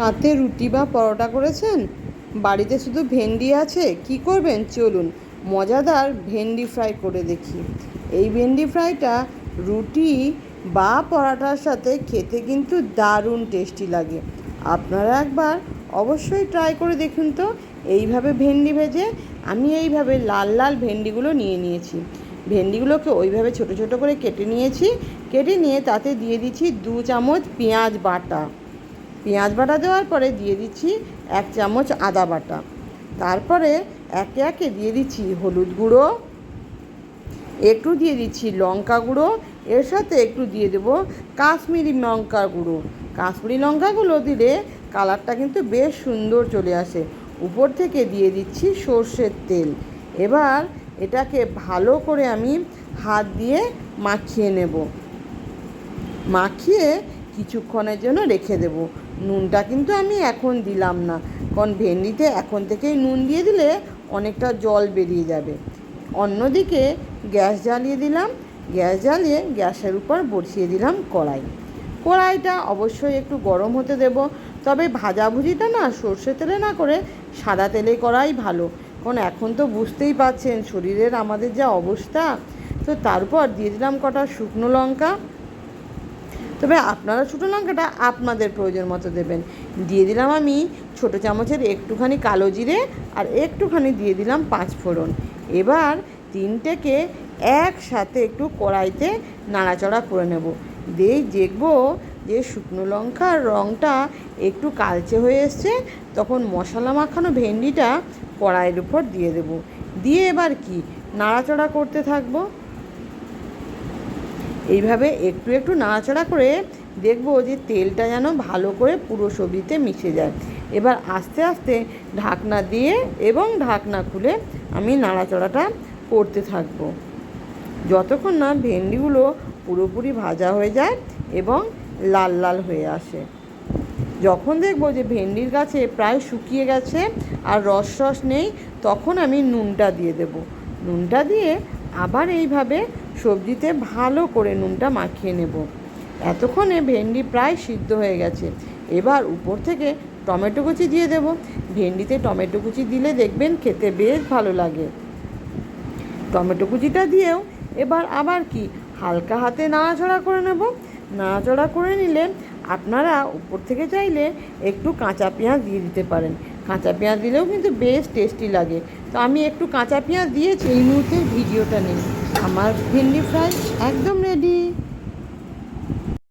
রাতে রুটি বা পরোটা করেছেন? বাড়িতে শুধু ভেন্ডি আছে? কি করবেন? চলুন, মজাদার ভেন্ডি ফ্রাই করে দেখি। এই ভেন্ডি ফ্রাইটা রুটি বা পরোটার সাথে খেতে কিন্তু দারুণ টেস্টি লাগে। আপনারা একবার অবশ্যই ট্রাই করে দেখুন তো। এইভাবে ভেন্ডি ভেজে আমি এইভাবে লাল লাল ভেন্ডিগুলো নিয়ে নিয়েছি। ভেন্ডিগুলোকে ওইভাবে ছোট ছোট করে কেটে নিয়েছি। কেটে নিয়ে তাতে দিয়ে দিচ্ছি দু চামচ পেঁয়াজ বাটা। পেঁয়াজ বাটা দেওয়ার পরে দিয়ে দিচ্ছি এক চামচ আদা বাটা। তারপরে একে একে দিয়ে দিচ্ছি হলুদ গুঁড়ো, একটু দিয়ে দিচ্ছি লঙ্কা গুঁড়ো, এর সাথে একটু দিয়ে দেবো কাশ্মীরি লঙ্কা গুঁড়ো। কাশ্মীরি লঙ্কাগুলো দিলে কালারটা কিন্তু বেশ সুন্দর চলে আসে। উপর থেকে দিয়ে দিচ্ছি সর্ষের তেল। এবার এটাকে ভালো করে আমি হাত দিয়ে মাখিয়ে নেব। মাখিয়ে কিছুক্ষণের জন্য রেখে দেব। নুনটা কিন্তু আমি এখন দিলাম না। কারণ ভেন্ডিতে এখন থেকেই নুন দিয়ে দিলে অনেকটা জল বেরিয়ে যাবে। অন্যদিকে গ্যাস জ্বালিয়ে দিলাম। গ্যাস জ্বালিয়ে গ্যাসের উপর বসিয়ে দিলাম কড়াই। কড়াইটা অবশ্যই একটু গরম হতে দেব। তবে ভাজাভুজিটা না সর্ষে তেলে না করে সাদা তেলে করাই ভালো। কারণ এখন তো বুঝতেই পারছেন শরীরের আমাদের যা অবস্থা। তো তারপর দিয়ে দিলাম কটা শুকনো লঙ্কা। তবে আপনারা ছোটো লঙ্কাটা আপনাদের প্রয়োজন মতো দেবেন। দিয়ে দিলাম আমি ছোটো চামচের একটুখানি কালো জিরে আর একটুখানি দিয়ে দিলাম পাঁচ ফোড়ন। এবার তিনটেকে একসাথে একটু কড়াইতে নাড়াচড়া করে নেব। দিয়েই দেখব যে শুকনো লঙ্কার রঙটা একটু কালচে হয়ে এসছে, তখন মশলা মাখানো ভেন্ডিটা কড়াইয়ের উপর দিয়ে দেব। দিয়ে এবার কি? নাড়াচড়া করতে থাকব। এইভাবে একটু একটু নাড়াচাড়া করে দেখব যে তেলটা যেন ভালো করে পুরো সবজিতে মিশে যায়। এবার আস্তে আস্তে ঢাকনা দিয়ে এবং ঢাকনা খুলে আমি নাড়াচাড়াটা করতে থাকব। যতক্ষণ না ভেন্ডিগুলো পুরোপুরি ভাজা হয়ে যায় এবং লাল লাল হয়ে আসে। যখন দেখব যে ভেন্ডির গাছে প্রায় শুকিয়ে গেছে আর রস রস নেই, তখন আমি নুনটা দিয়ে দেব। নুনটা দিয়ে আবার এইভাবে সবজিতে ভালো করে নুনটা মাখিয়ে নেব। এতক্ষণে ভেন্ডি প্রায় সিদ্ধ হয়ে গেছে। এবার উপর থেকে টমেটো কুচি দিয়ে দেব। ভেন্ডিতে টমেটো কুচি দিলে দেখবেন খেতে বেশ ভালো লাগে। টমেটো কুচিটা দিয়েও এবার আবার কি হালকা হাতে নাড়াচড়া করে নেব। নাড়াচড়া করে নিলে আপনারা উপর থেকে চাইলে একটু কাঁচা পেঁয়াজ দিয়ে দিতে পারেন। কাঁচা পেঁয়াজ দিলেও কিন্তু বেশ টেস্টি লাগে। তো আমি একটু কাঁচা পেঁয়াজ দিয়েছি এই মুহূর্তে ভিডিওটা নেই আমার ভেন্ডি ফ্রাই একদম রেডি